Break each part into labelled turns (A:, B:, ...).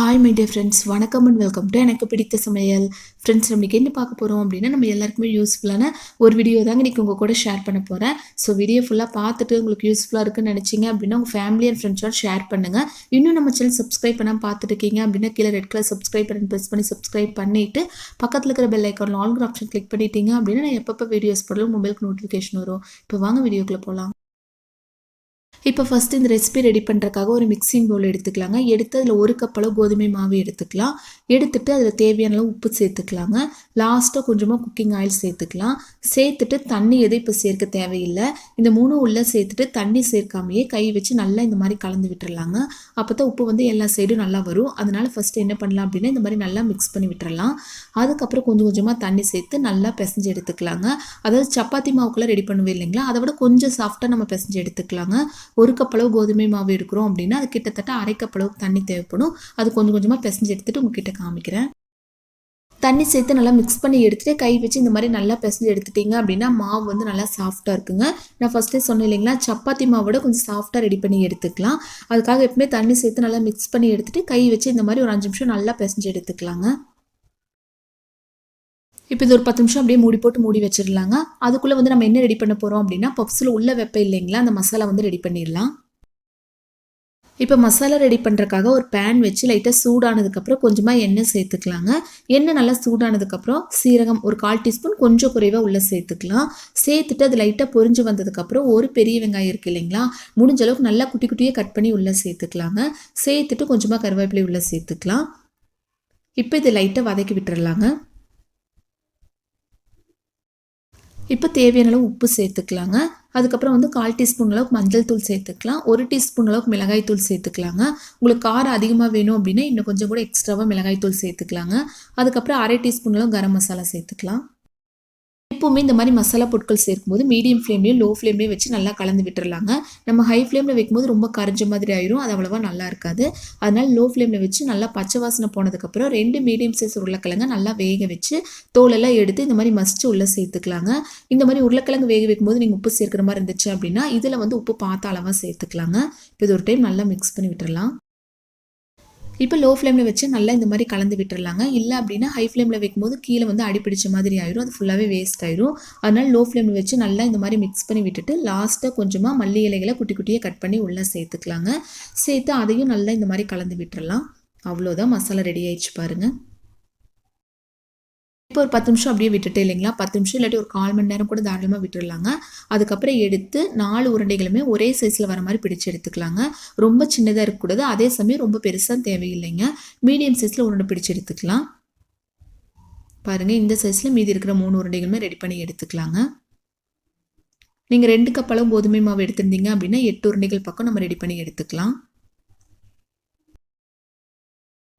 A: Hi my dear friends வணக்கம் and welcome to எனக்கு பிடித்த சமையல். ஃப்ரெண்ட்ஸ் நம்மளுக்கு என்ன பார்க்க போகிறோம் அப்படின்னா நம்ம எல்லாருக்குமே யூஸ்ஃபுல்லான ஒரு வீடியோ தாங்க இன்றைக்கி உங்கள் கூட ஷேர் பண்ண போகிறேன் ஸோ வீடியோ ஃபுல்லாக பார்த்துட்டு உங்களுக்கு யூஸ்ஃபுல்லாக இருக்குன்னு நினச்சிங்க அப்படின்னா உங்கள் ஃபேமிலி அண்ட் ஃப்ரெண்ட்ஸோட ஷேர் பண்ணுங்கள் இன்னும் நம்ம சேனல் சப்ஸ்கிரைப் பண்ணால் பார்த்துருக்கீங்க அப்படின்னா கீழே ரெட் கலர் சப்ஸ்கிரைப் பண்ணி ப்ரெஸ் பண்ணி சப்ஸ்கிரைப் பண்ணிவிட்டு பக்கத்தில் இருக்கிற பெல் ஐக்கான் ஆல்கிற ஆப்ஷன் கிளிக் பண்ணிட்டீங்க அப்படின்னா நான் எப்பப்போ வீடியோஸ் போடலாம் மொபைலுக்கு நோட்டிஃபிகேஷன் வரும். இப்போ வாங்க வீடியோக்குள்ளே போகலாம் இப்போ ஃபஸ்ட்டு இந்த ரெசிபி ரெடி பண்ணுறக்காக ஒரு மிக்சிங் பவுல் எடுத்துக்கலாங்க. எடுத்து அதில் ஒரு கப்பளவு கோதுமை மாவு எடுத்துக்கலாம். எடுத்துட்டு அதில் தேவையான அளவு உப்பு சேர்த்துக்கலாங்க. லாஸ்ட்டாக கொஞ்சமாக குக்கிங் ஆயில் சேர்த்துக்கலாம். சேர்த்துட்டு தண்ணி எதுவும் இப்போ சேர்க்க தேவையில்லை. இந்த மூணு உள்ளே சேர்த்துட்டு தண்ணி சேர்க்காமையே கை வச்சு நல்லா இந்த மாதிரி கலந்து விட்டுறலாங்க. அப்போ தான் உப்பு வந்து எல்லா சைடும் நல்லா வரும். அதனால் ஃபஸ்ட்டு என்ன பண்ணலாம் அப்படின்னா இந்த மாதிரி நல்லா மிக்ஸ் பண்ணி விட்டுறலாம். அதுக்கப்புறம் கொஞ்சம் கொஞ்சமாக தண்ணி சேர்த்து நல்லா பிசைஞ்சு எடுத்துக்கலாங்க. அதாவது சப்பாத்தி மாவுக்குள்ளே ரெடி பண்ணுவே இல்லைங்களா? அதை விட கொஞ்சம் சாஃப்டாக நம்ம பிசைஞ்சு எடுத்துக்கலாங்க. ஒரு கப்பளவு கோதுமை மாவு எடுக்கிறோம் அப்படின்னா அது கிட்டத்தட்ட அரை தண்ணி தேவைப்படும். அது கொஞ்சம் கொஞ்சமாக பிசைஞ்சு எடுத்துகிட்டு உங்ககிட்ட காமிக்கிறேன். தண்ணி சேர்த்து நல்லா மிக்ஸ் பண்ணி எடுத்துகிட்டு கை வச்சு இந்த மாதிரி நல்லா பிசைஞ்சு எடுத்துட்டிங்க அப்படின்னா மாவு வந்து நல்லா சாஃப்டாக இருக்குங்க. நான் ஃபஸ்ட்டே சொன்னேன் இல்லைங்களா சப்பாத்தி மாவோட கொஞ்சம் சாஃப்டாக ரெடி பண்ணி எடுத்துக்கலாம். அதுக்காக எப்பவுமே தண்ணி சேர்த்து நல்லா மிக்ஸ் பண்ணி எடுத்துகிட்டு கை வச்சு இந்த மாதிரி ஒரு அஞ்சு நிமிஷம் நல்லா பிசைஞ்சு எடுத்துக்கலாங்க. இப்போ இது ஒரு பத்து நிமிஷம் அப்படியே மூடி போட்டு மூடி வச்சிடலாங்க. அதுக்குள்ளே வந்து நம்ம என்ன ரெடி பண்ண போகிறோம் அப்படின்னா பப்ஸில் உள்ள வெப்பம் இல்லைங்களா அந்த மசாலா வந்து ரெடி பண்ணிடலாம். இப்போ மசாலா ரெடி பண்ணுறக்காக ஒரு பேன் வச்சு லைட்டாக சூடானதுக்கப்புறம் கொஞ்சமாக எண்ணெய் சேர்த்துக்கலாங்க. எண்ணெய் நல்லா சூடானதுக்கப்புறம் சீரகம் ஒரு கால் டீஸ்பூன் கொஞ்சம் குறைவாக உள்ளே சேர்த்துக்கலாம். சேர்த்துட்டு அது லைட்டாக பொரிஞ்சு வந்ததுக்கப்புறம் ஒரு பெரிய வெங்காயம் இருக்குது இல்லைங்களா முடிஞ்ச அளவுக்கு நல்லா குட்டி குட்டியாக கட் பண்ணி உள்ளே சேர்த்துக்கலாங்க. சேர்த்துட்டு கொஞ்சமாக கருவேப்பிலை உள்ளே சேர்த்துக்கலாம். இப்போ இது லைட்டாக வதக்கி விட்டுறலாங்க. இப்போ தேவையான அளவு உப்பு சேர்த்துக்கலாங்க. அதுக்கப்புறம் வந்து கால் டீஸ்பூன் அளவுக்கு மஞ்சள் தூள் சேர்த்துக்கலாம். ஒரு டீஸ்பூன் அளவுக்கு மிளகாய் தூள் சேர்த்துக்கலாங்க. உங்களுக்கு காரம் அதிகமாக வேணும் அப்படின்னா இன்னும் கொஞ்சம் கூட எக்ஸ்ட்ராவாக மிளகாய் தூள் சேர்த்துக்கலாங்க. அதுக்கப்புறம் அரை டீஸ்பூன் அளவு கரம் மசாலா சேர்த்துக்கலாம். எப்போவுமே இந்த மாதிரி மசாலா பொருட்கள் சேர்க்கும்போது மீடியம் ஃப்ளேம்லேயும் லோ ஃப்ளேம்லேயும் வச்சு நல்லா கலந்து விட்டுறலாங்க. நம்ம ஹை ஃப்ளேமில் வைக்கும்போது ரொம்ப கரைஞ்ச மாதிரி ஆயிரும். அது அவ்வளோவா நல்லா இருக்காது. அதனால் லோ ஃப்ளேமில் வச்சு நல்லா பச்சை வாசனை போனதுக்கப்புறம் ரெண்டு மீடியம் சைஸ் உருளைக்கிழங்க நல்லா வேக வச்சு தோலெல்லாம் எடுத்து இந்த மாதிரி மசிச்சு உள்ளே சேர்த்துக்கலாங்க. இந்த மாதிரி உருளைக்கிழங்கு வேக வைக்கும்போது நீங்கள் உப்பு சேர்க்குற மாதிரி இருந்துச்சு அப்படின்னா இதில் வந்து உப்பு பார்த்த அளவாக சேர்த்துக்கலாங்க. இப்போ இது ஒரு டைம் நல்லா மிக்ஸ் பண்ணி விட்டுறலாம். இப்போ லோ ஃப்ளேமில் வச்சு நல்லா இந்த மாதிரி கலந்து விட்டுறலாங்க. இல்லை அப்படின்னா ஹை ஃப்ளேமில் வைக்கும்போது கீழே வந்து அடிப்பிடிச்ச மாதிரி ஆயிரும். அது ஃபுல்லாகவே வேஸ்ட் ஆயிரும். அதனால் லோ ஃப்ளேமில் வச்சு நல்லா இந்த மாதிரி மிக்ஸ் பண்ணி விட்டுட்டு லாஸ்ட்டாக கொஞ்சமாக மல்லி இலைகளை குட்டி குட்டியாக கட் பண்ணி உள்ளே சேர்த்துக்கலாங்க. சேர்த்து அதையும் நல்லா இந்த மாதிரி கலந்து விட்டுறலாம். அவ்வளோதான் மசாலா ரெடி ஆயிடுச்சு பாருங்கள் இப்போ ஒரு பத்து நிமிஷம் அப்படியே விட்டுட்டு இல்லைங்களா? பத்து நிமிஷம் இல்லாட்டி ஒரு கால் மணி நேரம் கூட தாராளமாக விட்டுடலாங்க அதுக்கப்புறம் எடுத்து நாலு உருண்டைகளுமே ஒரே சைஸில் வர மாதிரி பிடிச்சு எடுத்துக்கலாங்க. ரொம்ப சின்னதாக இருக்கக்கூடாது. அதே சமயம் ரொம்ப பெருசாக தேவையில்லைங்க. மீடியம் சைஸில் உருண்டை பிடிச்சு எடுத்துக்கலாம். பாருங்கள் இந்த சைஸில் மீதி இருக்கிற மூணு உருண்டைகளுமே ரெடி பண்ணி எடுத்துக்கலாங்க. நீங்கள் ரெண்டு கப் அளவு கோதுமை மாவு எடுத்திருந்தீங்க அப்படின்னா எட்டு உருண்டைகள் பக்கம் நம்ம ரெடி பண்ணி எடுத்துக்கலாம்.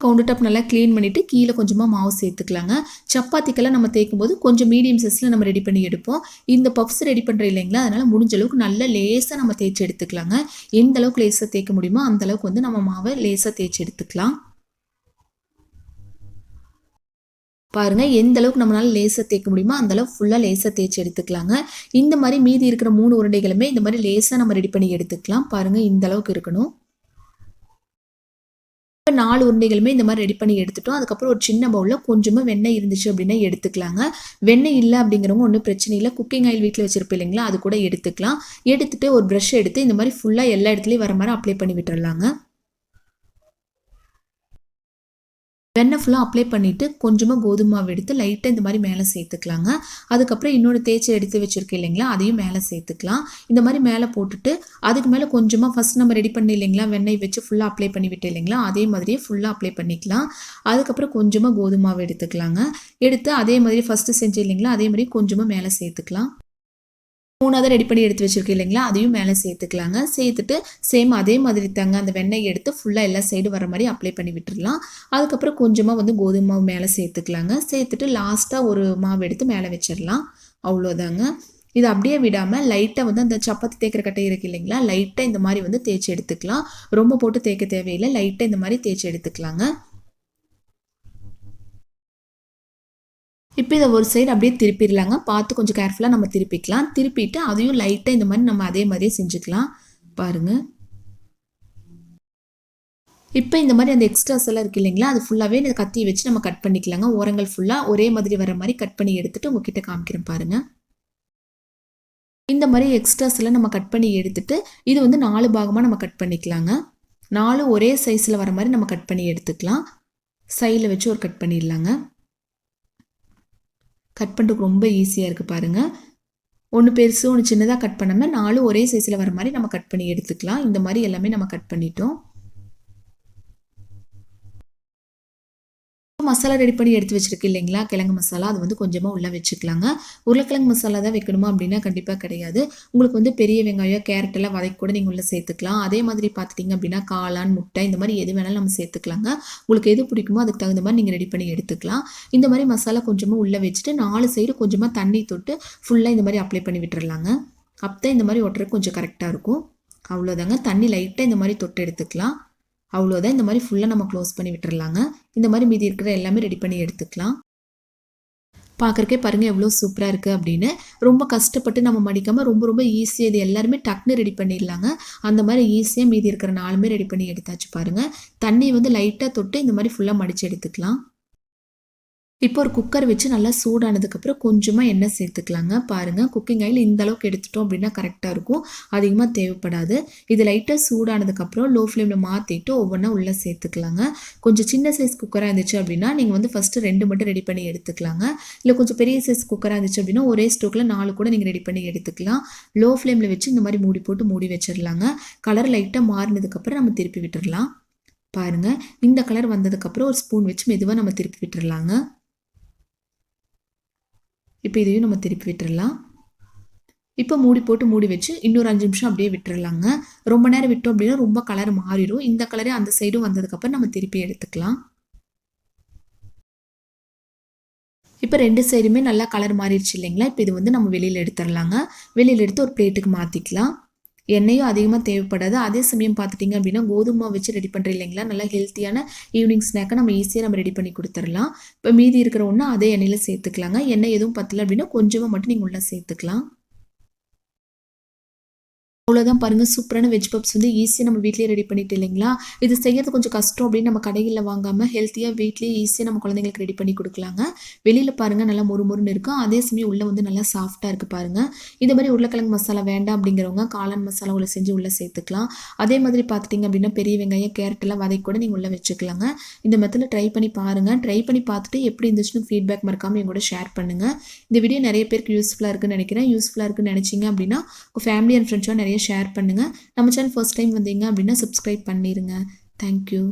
A: கவுண்டர் டாப் நல்லா க்ளீன் பண்ணிவிட்டு கீழே கொஞ்சமாக மாவு சேர்த்துக்கலாங்க. சப்பாத்திக்கெல்லாம் நம்ம தேய்க்கும் போது கொஞ்சம் மீடியம் சைஸில் நம்ம ரெடி பண்ணி எடுப்போம். இந்த பப்ஸ் ரெடி பண்ணுற இல்லைங்களா? அதனால் முடிஞ்ச அளவுக்கு நல்ல லேசாக நம்ம தேய்ச்சி எடுத்துக்கலாங்க. எந்த அளவுக்கு லேசாக தேய்க்க முடியுமோ அந்த அளவுக்கு வந்து நம்ம மாவை லேசாக தேய்ச்சி எடுத்துக்கலாம். பாருங்கள் எந்த அளவுக்கு நம்மளால் லேசாக தேய்க்க முடியுமோ அந்தளவுக்கு ஃபுல்லாக லேசாக தேய்ச்சி எடுத்துக்கலாங்க. இந்த மாதிரி மீதி இருக்கிற மூணு உருண்டைகளுமே இந்த மாதிரி லேசாக நம்ம ரெடி பண்ணி எடுத்துக்கலாம். பாருங்கள் இந்த அளவுக்கு இருக்கணும். இப்போ நாலு உருண்டைகளுமே இந்த மாதிரி ரெடி பண்ணி எடுத்துட்டோம். அதுக்கப்புறம் ஒரு சின்ன பவுலில் கொஞ்சமாக வெண்ணெய் இருந்துச்சு அப்படின்னா எடுத்துக்கலாங்க. வெண்ணெய் இல்லை அப்படிங்கிறவங்க ஒன்றும் பிரச்சனை இல்லை. குக்கிங் ஆயில் வீட்டில் வச்சிருப்போம் இல்லைங்களா அது கூட எடுத்துக்கலாம். எடுத்துகிட்டு ஒரு ப்ரஷ் எடுத்து இந்த மாதிரி ஃபுல்லாக எல்லா இடத்துலையும் வர மாதிரி அப்ளை பண்ணி விட்டுறலாங்க. வெண்ணெய் ஃபுல்லாக அப்ளை பண்ணிவிட்டு கொஞ்சமாக கோதுமை மாவு எடுத்து லைட்டாக இந்த மாதிரி மேலே சேர்த்துக்கலாங்க. அதுக்கப்புறம் இன்னொரு தேய்ச்சி எடுத்து வச்சுருக்கேன் இல்லைங்களா அதையும் மேலே சேர்த்துக்கலாம். இந்த மாதிரி மேலே போட்டுட்டு அதுக்கு மேலே கொஞ்சமாக ஃபஸ்ட் நம்ம ரெடி பண்ணி இல்லைங்களா வெண்ணெய் வச்சு ஃபுல்லாக அப்ளை பண்ணிவிட்டு இல்லைங்களா அதே மாதிரியே ஃபுல்லாக அப்ளை பண்ணிக்கலாம். அதுக்கப்புறம் கொஞ்சமாக கோதுமை மாவு எடுத்துக்கலாங்க. எடுத்து அதே மாதிரி ஃபஸ்ட்டு செஞ்சு இல்லைங்களா அதே மாதிரி கொஞ்சமாக மேலே சேர்த்துக்கலாம். மூணாவது ரெடி பண்ணி எடுத்து வச்சுருக்கேன் இல்லைங்களா? அதையும் மேலே சேர்த்துக்கலாங்க. சேர்த்துட்டு சேம் அதே மாதிரி தாங்க அந்த வெண்ணெய் எடுத்து ஃபுல்லாக எல்லா சைடு வர மாதிரி அப்ளை பண்ணி விட்டுடலாம் அதுக்கப்புறம் கொஞ்சமாக வந்து கோதுமை மாவு மேலே சேர்த்துக்கலாங்க. சேர்த்துட்டு லாஸ்ட்டாக ஒரு மாவு எடுத்து மேலே வச்சிடலாம். அவ்வளோதாங்க. இது அப்படியே விடாமல் லைட்டாக வந்து அந்த சப்பாத்தி தேய்க்கிற கட்டை இருக்கு இல்லைங்களா? லைட்டாக இந்த மாதிரி வந்து தேய்ச்சி எடுத்துக்கலாம். ரொம்ப போட்டு தேய்க்க தேவையில்லை. லைட்டாக இந்த மாதிரி தேய்ச்சி எடுத்துக்கலாங்க. இப்போ இதை ஒரு சைடு அப்படியே திருப்பிடலாங்க. பார்த்து கொஞ்சம் கேர்ஃபுல்லாக நம்ம திருப்பிக்கலாம். திருப்பிட்டு அதையும் லைட்டாக இந்த மாதிரி நம்ம அதே மாதிரியே செஞ்சுக்கலாம். பாருங்கள் இப்போ இந்த மாதிரி அந்த எக்ஸ்ட்ராஸ் எல்லாம் இருக்கு இல்லைங்களா? அது ஃபுல்லாகவே இந்த கத்தியை வச்சு நம்ம கட் பண்ணிக்கலாங்க. ஓரங்கள் ஃபுல்லாக ஒரே மாதிரி வர மாதிரி கட் பண்ணி எடுத்துகிட்டு உங்ககிட்ட காமிக்கிறேன் பாருங்க. இந்த மாதிரி எக்ஸ்ட்ராஸ் எல்லாம் நம்ம கட் பண்ணி எடுத்துகிட்டு இது வந்து நாலு பாகமாக நம்ம கட் பண்ணிக்கலாங்க. நாலு ஒரே சைஸில் வர மாதிரி நம்ம கட் பண்ணி எடுத்துக்கலாம். சைடில் வச்சு ஒரு கட் பண்ணிடலாங்க. கட் பண்ணுறதுக்கு ரொம்ப ஈஸியாக இருக்குது பாருங்கள் ஒன்று பெருசு ஒன்று சின்னதாக கட் பண்ணாமல் நாலு ஒரே சைஸில் வர மாதிரி நம்ம கட் பண்ணி எடுத்துக்கலாம். இந்த மாதிரி எல்லாமே நம்ம கட் பண்ணிட்டோம். மசாலா ரெடி பண்ணி எடுத்து வச்சிருக்கு இல்லைங்களா? கிழங்கு மசாலா அது வந்து கொஞ்சமாக உள்ளே வச்சுக்கலாங்க. உருளைக்கிழங்கு மசாலா தான் வைக்கணுமா அப்படின்னா கண்டிப்பாக கிடையாது. உங்களுக்கு வந்து பெரிய வெங்காயம் கேரட் எல்லாம் வதக்கி கூட நீங்கள் உள்ளே சேர்த்துக்கலாம். அதே மாதிரி பார்த்துட்டிங்க அப்படின்னா காளான் முட்டை இந்த மாதிரி எது வேணாலும் நம்ம சேர்த்துக்கலாங்க. உங்களுக்கு எது பிடிக்குமோ அதுக்கு தகுந்த மாதிரி நீங்கள் ரெடி பண்ணி எடுத்துக்கலாம். இந்த மாதிரி மசாலா கொஞ்சமாக உள்ளே வச்சுட்டு நாலு சைடு கொஞ்சமாக தண்ணி தொட்டு ஃபுல்லாக இந்த மாதிரி அப்ளை பண்ணி விட்டுறலாங்க. அப்போ தான் இந்த மாதிரி ஒட்டுறதுக்கு கொஞ்சம் கரெக்டாக இருக்கும். அவ்வளோதாங்க தண்ணி லைட்டாக இந்த மாதிரி தொட்டு எடுத்துக்கலாம். அவ்வளோதான் இந்த மாதிரி ஃபுல்லாக நம்ம க்ளோஸ் பண்ணி விட்டுறலாங்க. இந்த மாதிரி மீதி இருக்கிற எல்லாமே ரெடி பண்ணி எடுத்துக்கலாம். பார்க்குறக்கே பாருங்கள் எவ்வளோ சூப்பராக இருக்குது அப்படின்னு. ரொம்ப கஷ்டப்பட்டு நம்ம மடிக்காமல் ரொம்ப ரொம்ப ஈஸியாக இது எல்லாருமே டக்குன்னு ரெடி பண்ணிடலாங்க. அந்த மாதிரி ஈஸியாக மீதி இருக்கிற நாலுமே ரெடி பண்ணி எடுத்தாச்சு பாருங்கள் தண்ணி வந்து லைட்டாக தொட்டு இந்த மாதிரி ஃபுல்லாக மடித்து எடுத்துக்கலாம். இப்போ ஒரு குக்கர் வச்சு நல்லா சூடானதுக்கப்புறம் கொஞ்சமாக எண்ணெய் சேர்த்துக்கலாங்க. பாருங்கள் குக்கிங் ஆயில் இந்த அளவுக்கு எடுத்துட்டோம் அப்படின்னா கரெக்டாக இருக்கும். அதிகமாக தேவைப்படாது. இது லைட்டாக சூடானதுக்கப்புறம் லோ ஃப்ளேமில் மாற்றிட்டு ஒவ்வொன்றா உள்ளே சேர்த்துக்கலாங்க. கொஞ்சம் சின்ன சைஸ் குக்கராக இருந்துச்சு அப்படின்னா நீங்கள் வந்து ஃபஸ்ட்டு ரெண்டு மட்டும் ரெடி பண்ணி எடுத்துக்கலாங்க. இல்லை கொஞ்சம் பெரிய சைஸ் குக்கராக இருந்துச்சு அப்படின்னா ஒரே ஸ்டோக்கில் நாலு கூட நீங்கள் ரெடி பண்ணி எடுத்துக்கலாம். லோ ஃப்ளேமில் வச்சு இந்த மாதிரி மூடி போட்டு மூடி வச்சிடலாங்க கலர் லைட்டாக மாறினதுக்கப்புறம் நம்ம திருப்பி விட்டுடலாம் பாருங்கள் இந்த கலர் வந்ததுக்கப்புறம் ஒரு ஸ்பூன் வச்சு மெதுவாக நம்ம திருப்பி விட்டுறலாங்க இப்போ இதையும் நம்ம திருப்பி விட்டுறலாம். இப்போ மூடி போட்டு மூடி வச்சு இன்னொரு அஞ்சு நிமிஷம் அப்படியே விட்டுறலாங்க. ரொம்ப நேரம் விட்டோம் அப்படின்னா ரொம்ப கலர் மாறிடும். இந்த கலரே அந்த சைடும் வந்ததுக்கப்புறம் நம்ம திருப்பி எடுத்துக்கலாம். இப்போ ரெண்டு சைடுமே நல்லா கலர் மாறிடுச்சு இல்லைங்களா? இப்போ இது வந்து நம்ம வெளியில் எடுத்துடலாங்க வெளியில் எடுத்து ஒரு பிளேட்டுக்கு மாற்றிக்கலாம் எண்ணெயும் அதிகமாக தேவைப்படாது. அதே சமயம் பார்த்துட்டிங்க அப்படின்னா கோதுமை வச்சு ரெடி பண்ணுற இல்லைங்களா? நல்லா ஹெல்த்தியான ஈவினிங் ஸ்நாக்கை நம்ம ஈஸியாக நம்ம ரெடி பண்ணி கொடுத்துடலாம். இப்போ மீதி இருக்கிற ஒன்று அதே எண்ணெயில் சேர்த்துக்கலாங்க. எண்ணெய் எதுவும் பத்தல அப்படின்னா கொஞ்சமாக மட்டும் நீங்கள் உள்ளே சேர்த்துக்கலாம். அவ்வளோதான் பாருங்கள் சூப்பரான வெஜ் பப்ஸ் வந்து ஈஸியாக நம்ம வீட்லேயே ரெடி பண்ணிட்டு இல்லைங்களா? இது செய்யறது கொஞ்சம் கஷ்டம் அப்படின்னு நம்ம கடைகளில் வாங்காமல் ஹெல்த்தியாக வீட்லேயே ஈஸியாக நம்ம குழந்தைங்களுக்கு ரெடி பண்ணி கொடுக்கலாங்க. வெளியில் பாருங்கள் நல்லா மொறு மொறுன்னு இருக்கும். அதே சமயம் உள்ளே வந்து நல்லா சாஃப்டாக இருக்குது பாருங்கள் இந்த மாதிரி உருளைக்கிழங்கு மசாலா வேண்டாம் அப்படிங்கிறவங்க காளான் மசாலா உள்ள செஞ்சு உள்ளே சேர்த்துக்கலாம். அதே மாதிரி பார்த்துட்டிங்க அப்படின்னா பெரிய வெங்காயம் கேரட் எல்லாம் கூட நீங்கள் உள்ளே வச்சுக்கலாங்க. இந்த மெத்தில் ட்ரை பண்ணி பாருங்கள் ட்ரை பண்ணி பார்த்துட்டு எப்படி இருந்துச்சுன்னு ஃபீட்பேக் மறக்காமல் எங்கூட ஷேர் பண்ணுங்கள் இந்த வீடியோ நிறைய பேருக்கு யூஸ்ஃபுல்லாக இருக்குன்னு நினைக்கிறேன். யூஸ்ஃபுல்லாக இருக்குன்னு நினச்சிங்க அப்படின்னா உங்கள் ஃபேமிலி அண்ட் ஃப்ரெண்ட்ஸோட நிறைய ஷேர் பண்ணுங்கள் நம்ம சேனல் ஃபர்ஸ்ட் டைம் வந்தீங்க அப்படின்னா சப்ஸ்கிரைப் பண்ணிடுங்க தேங்க்யூ